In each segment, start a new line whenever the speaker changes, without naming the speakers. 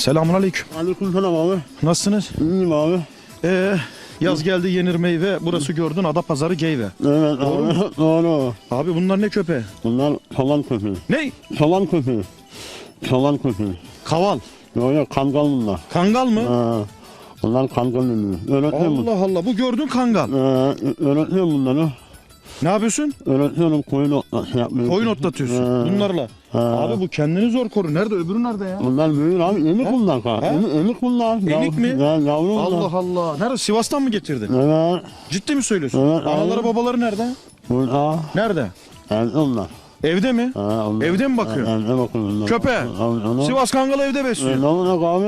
Selamun aleyküm.
Aleykümselam abi.
Nasılsınız?
İyiyim abi.
Ee, yaz geldi yenir meyve. Burası gördün Adapazarı Geyve.
Evet abi. Doğru.
Abi bunlar ne köpeği?
Bunlar çoban köpeği.
Ne?
Çoban köpeği. Çoban köpeği.
Kaval.
Yok kangal bunlar.
Kangal mı?
Ha. Bunlar kangal deniyor. Öğretiyorum.
Allah Allah bu gördün kangal.
Ee, öğretiyorum bunları.
Ne yapıyorsun?
Öğretiyorum koyun otlatı yapmayı.
Koyun otlatıyorsun
Ha.
bunlarla.
Ha.
Abi bu kendini zor koru. Nerede öbürü nerede ya?
Bunlar büyür abi. Enik
Ha?
bunlar. Ha? Enik, enik bunlar.
Enik mi?
Ya, yavru bunlar.
Allah Allah. Nerede? Sivas'tan mı getirdin?
Evet.
Ciddi mi söylüyorsun?
Evet,
Anaları babaları nerede?
Burada.
Nerede?
Evet onlar.
Evde mi?
Ha, onlar.
Evde mi bakıyor?
Ha, Evde bakıyor onlar. Abi, onu-
Sivas Kangalı evde besliyor.
Ne olacak abi?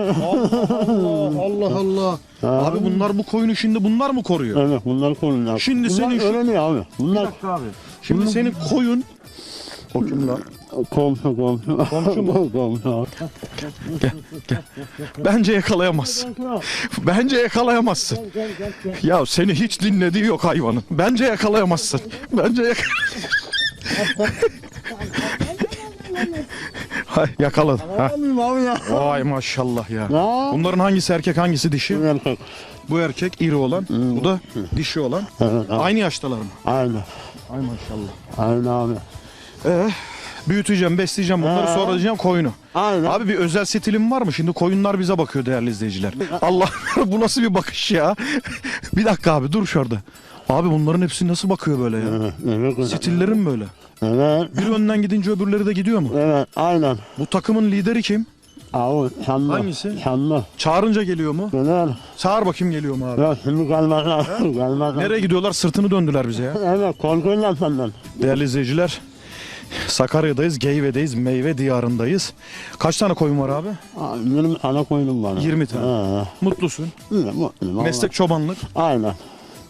Allah Allah Allah. Abi bunlar bu koyunu şimdi bunlar mı koruyor?
Evet bunlar korunuyor.
Şimdi
bunlar
senin şu-
öğreniyor abi. Bunlar
abi. Şimdi senin koyun o kim lan?
komşu komşu.
Komşu mu?
komşu.
Bence yakalayamazsın. Bence yakalayamazsın. Ya seni hiç dinlediği yok hayvanın. Bence yakalayamazsın. Bence yak Hay yakaladın. Ha.
Abi ya.
Vay maşallah ya.
Ya.
Bunların hangisi erkek hangisi dişi?
Erkek.
Bu erkek iri olan, bu da dişi olan.
Evet abi.
Aynı yaştalar mı?
Aynen.
Ay maşallah.
Aynen abi.
Ee, büyüteceğim, besleyeceğim bunları
Ha.
sonra diyeceğim koyunu.
Aynen.
Abi bir özel stilim var mı? Şimdi koyunlar bize bakıyor değerli izleyiciler. Allah bu nasıl bir bakış ya? bir dakika abi dur şurada. Abi bunların hepsi nasıl bakıyor böyle ya?
Evet. Evet.
Stillerin böyle.
Evet.
Biri önden gidince öbürleri de gidiyor mu?
Evet. Aynen.
Bu takımın lideri kim?
Abi şanlı.
Hangisi?
Şanlı.
Çağırınca geliyor mu?
Neler?
Çağır bakayım geliyor mu abi?
Ya şimdi gelmez. gelmez.
Nereye gidiyorlar? Sırtını döndüler bize ya.
Evet. Korkuyorlar senden.
Değerli izleyiciler, Sakarya'dayız, Geyve'deyiz, meyve diyarındayız. Kaç tane koyun var abi?
Aa, 20 tane koydum bana.
20 tane.
Ha.
Mutlusun.
Mutluyum.
Meslek çobanlık.
Aynen.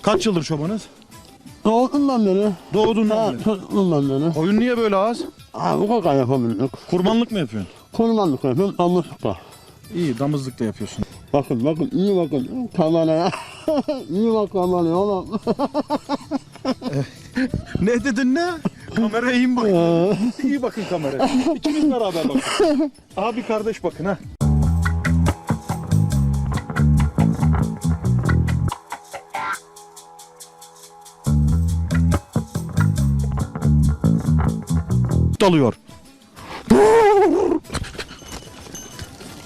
Kaç yıldır çobanız?
Doğduğundan beri.
Doğduğundan beri.
çocukluğumdan beri.
Koyun niye böyle az?
Ha, bu kadar yapabildik.
Kurbanlık mı yapıyorsun?
Kurbanlık yapıyorum, damızlıkla.
İyi, damızlık da yapıyorsun.
Bakın bakın iyi bakın kameraya. iyi bak kameraya oğlum.
Ne dedin ne? Kameraya iyi bakın. İyi bakın kameraya. İkiniz beraber bakın. Abi kardeş bakın ha. Dalıyor.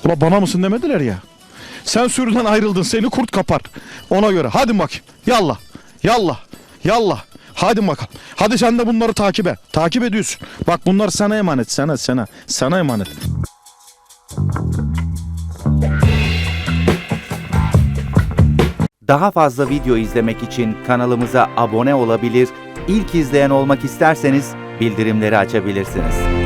Ula bana mısın demediler ya. Sen sürüden ayrıldın seni kurt kapar. Ona göre hadi bakayım. Yallah. Yallah. Yallah. Hadi bakalım. Hadi sen de bunları takip et. Takip ediyorsun. Bak bunlar sana emanet. Sana sana. Sana emanet.
Daha fazla video izlemek için kanalımıza abone olabilir, ilk izleyen olmak isterseniz bildirimleri açabilirsiniz.